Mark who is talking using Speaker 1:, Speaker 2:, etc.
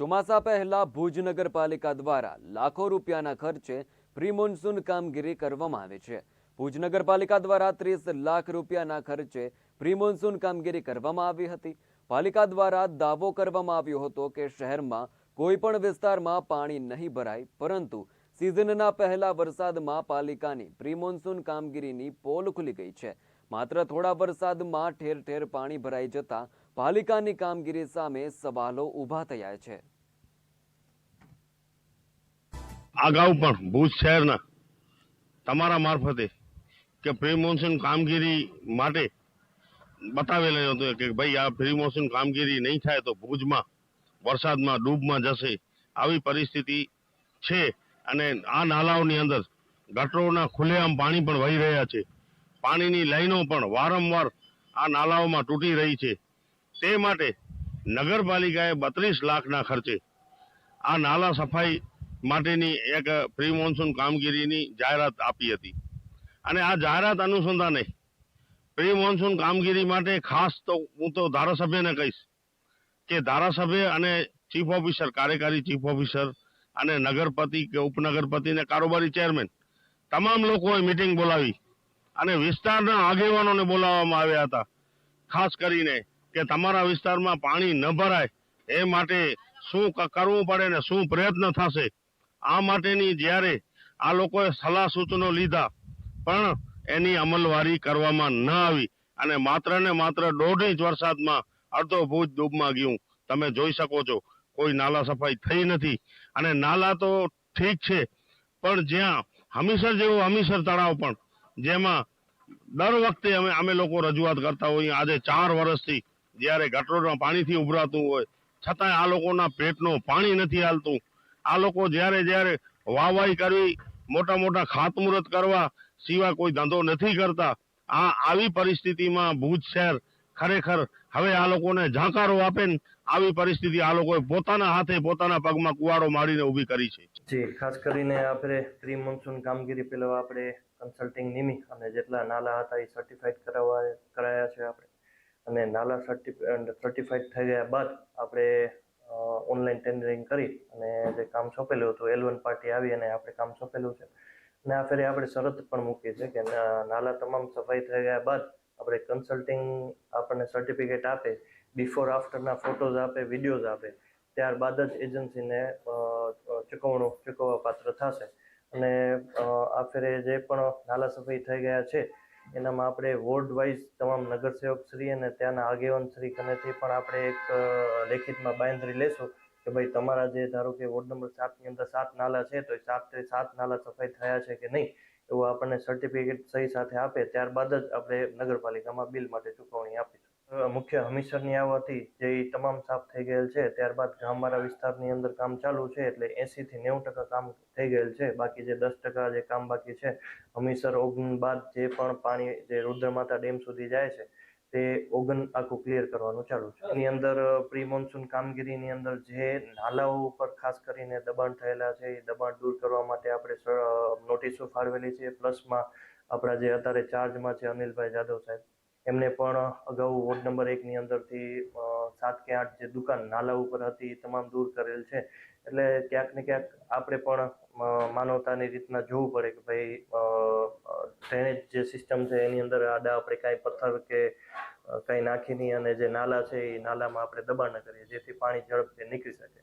Speaker 1: ચોમાસા પહેલા ભુજ નગરપાલિકા દ્વારા લાખો રૂપિયાના ખર્ચે પ્રી મોન્સૂન કામગીરી કરવામાં આવે છે. ભુજ નગરપાલિકા દ્વારા ત્રીસ લાખ રૂપિયાના ખર્ચે પ્રી મોન્સૂન કામગીરી કરવામાં આવી હતી. પાલિકા દ્વારા દાવો કરવામાં આવ્યો હતો કે શહેરમાં કોઈ પણ વિસ્તારમાં પાણી નહીં ભરાય, પરંતુ સિઝનના પહેલા વરસાદમાં પાલિકાની પ્રી મોન્સૂન કામગીરીની પોલ ખુલી ગઈ છે. માત્ર થોડા વરસાદમાં ઠેર ઠેર પાણી ભરાઈ જતા પાલિકાની કામગીરી સામે સવાલો ઊભા થયા છે.
Speaker 2: અગાઉ પણ ભુજ શહેરના તમારા મારફતે કે પ્રી કામગીરી માટે બતાવેલું હતું કે ભાઈ આ પ્રી કામગીરી નહીં થાય તો ભુજમાં, વરસાદમાં, ડૂબમાં જશે. આવી પરિસ્થિતિ છે અને આ નાલાઓની અંદર ગટરોના ખુલ્લેઆમ પાણી પણ વહી રહ્યા છે. પાણીની લાઈનો પણ વારંવાર આ નાલાઓમાં તૂટી રહી છે. તે માટે નગરપાલિકાએ બત્રીસ લાખના ખર્ચે આ નાલા સફાઈ માટેની એક પ્રી મોન્સૂન કામગીરીની જાહેરાત આપી હતી. અને આ જાહેરાત અનુસંધાને પ્રી મોન્સૂન કામગીરી માટે ખાસ તો હું તો ધારાસભ્યને કહીશ કે ધારાસભ્ય અને ચીફ ઓફિસર, કાર્યકારી ચીફ ઓફિસર અને નગરપતિ કે ઉપનગરપતિ કારોબારી ચેરમેન તમામ લોકોએ મિટિંગ બોલાવી અને વિસ્તારના આગેવાનોને બોલાવવામાં આવ્યા હતા. ખાસ કરીને કે તમારા વિસ્તારમાં પાણી ન ભરાય એ માટે શું કરવું પડે ને શું પ્રયત્ન થશે આ માટેની જ્યારે આ લોકોએ સલાહ સૂચનો લીધા, પણ એની અમલવારી કરવામાં ન આવી અને માત્ર ને માત્ર દોઢ ઇંચ વરસાદમાં અડધો ભૂજ ડૂબમાં ગયું. તમે જોઈ શકો છો, કોઈ નાલા સફાઈ થઈ નથી અને નાલા તો ઠીક છે, પણ જ્યાં હમીસર જેવું હમીસર તળાવ પણ, જેમાં દર વખતે અમે અમે લોકો રજૂઆત કરતા હોઈએ, આજે ચાર વર્ષથી જ્યારે ગટરોના પાણીથી ઉભરાતું હોય, છતાંય આ લોકોના પેટનું પાણી નથી હાલતું. આ લોકો જ્યારે જ્યારે વાવાઈ કરવી મોટા મોટા ખાતમુહૂર્ત કરવા સિવાય કોઈ ધંધો નથી કરતા, આ આવી પરિસ્થિતિમાં ભુજ શહેર ખરેખર હવે આ લોકોને ઝાંકારો આપે ને આવી પરિસ્થિતિ આ લોકોએ પોતાના હાથે પોતાના પગમાં કુવાડો મારીને ઊભી કરી છે.
Speaker 3: જી, ખાસ કરીને આપણે પ્રી મોન્સૂન કામગીરી પેલા આપણે કન્સલ્ટિંગ નિમી અને જેટલા નાલા હતા એ સર્ટિફાઈડ કરાવવા કરાયા છે આપણે. અને નાલા સર્ટિફાઈડ થઈ ગયા બાદ આપણે ઓનલાઈન ટેન્ડરિંગ કરી અને જે કામ સોંપેલું હતું એલ વન પાર્ટી આવી અને આપણે કામ સોંપેલું છે. અને આ ફેરે આપણે શરત પણ મૂકી છે કે નાલા તમામ સફાઈ થઈ ગયા બાદ આપણે કન્સલ્ટિંગ આપણને સર્ટિફિકેટ આપે બિફોર આફ્ટરના ફોટોઝ આપે વિડીયોઝ આપે. ત્યારબાદ જ એજન્સીને ચૂકવણું, ચૂકવવા પાત્ર થશે. અને આ ફેરે જે પણ નાલા સફાઈ થઈ ગયા છે એનામાં આપણે વોર્ડ વાઇઝ તમામ નગરસેવક શ્રી અને ત્યાંના આગેવાન શ્રી કનેથી પણ આપણે એક લેખિતમાં બાંધરી લેશું કે ભાઈ તમારા જે ધારો કે વોર્ડ નંબર સાતની અંદર સાત નાલા છે, તો એ સાતે સાત નાલા સફાઈ થયા છે કે નહીં? એવું આપણને સર્ટિફિકેટ સહી સાથે આપે, ત્યારબાદ જ આપણે નગરપાલિકામાં બિલ માટે ચૂકવણી આપીશું. મુખ્ય હમીસરની આવવાથી જે તમામ સાફ થઈ ગયેલ છે. ત્યારબાદ ગામવાળા વિસ્તારની અંદર કામ ચાલુ છે, એટલે એંસીથી નેવું ટકા કામ થઈ ગયેલ છે. બાકી જે દસ ટકા જે કામ બાકી છે, હમીસર ઓગન બાદ જે પણ પાણી, જે રુદ્રમાતા ડેમ સુધી જાય છે, તે ઓગન આખું ક્લિયર કરવાનું ચાલુ છે. એની અંદર પ્રી મોન્સૂન કામગીરીની અંદર જે નાલાઓ ઉપર ખાસ કરીને દબાણ થયેલા છે એ દબાણ દૂર કરવા માટે આપણે નોટિસો ફાળવેલી છે. પ્લસમાં આપણા જે અત્યારે ચાર્જમાં છે અનિલભાઈ જાદવ સાહેબ એમને પણ અગાઉ વોર્ડ નંબર એકની અંદરથી સાત કે આઠ જે દુકાન નાલા ઉપર હતી એ તમામ દૂર કરેલ છે. એટલે ક્યાંક ને ક્યાંક આપણે પણ માનવતાની રીતના જોવું પડે કે ભાઈ ડ્રેનેજ જે સિસ્ટમ છે એની અંદર આડા આપણે કાંઈ પથ્થર કે કંઈ કાંઈ નાખી અને જે નાલા છે એ નાલામાં આપણે દબાણ કરીએ, જેથી પાણી ઝડપથી નીકળી શકે.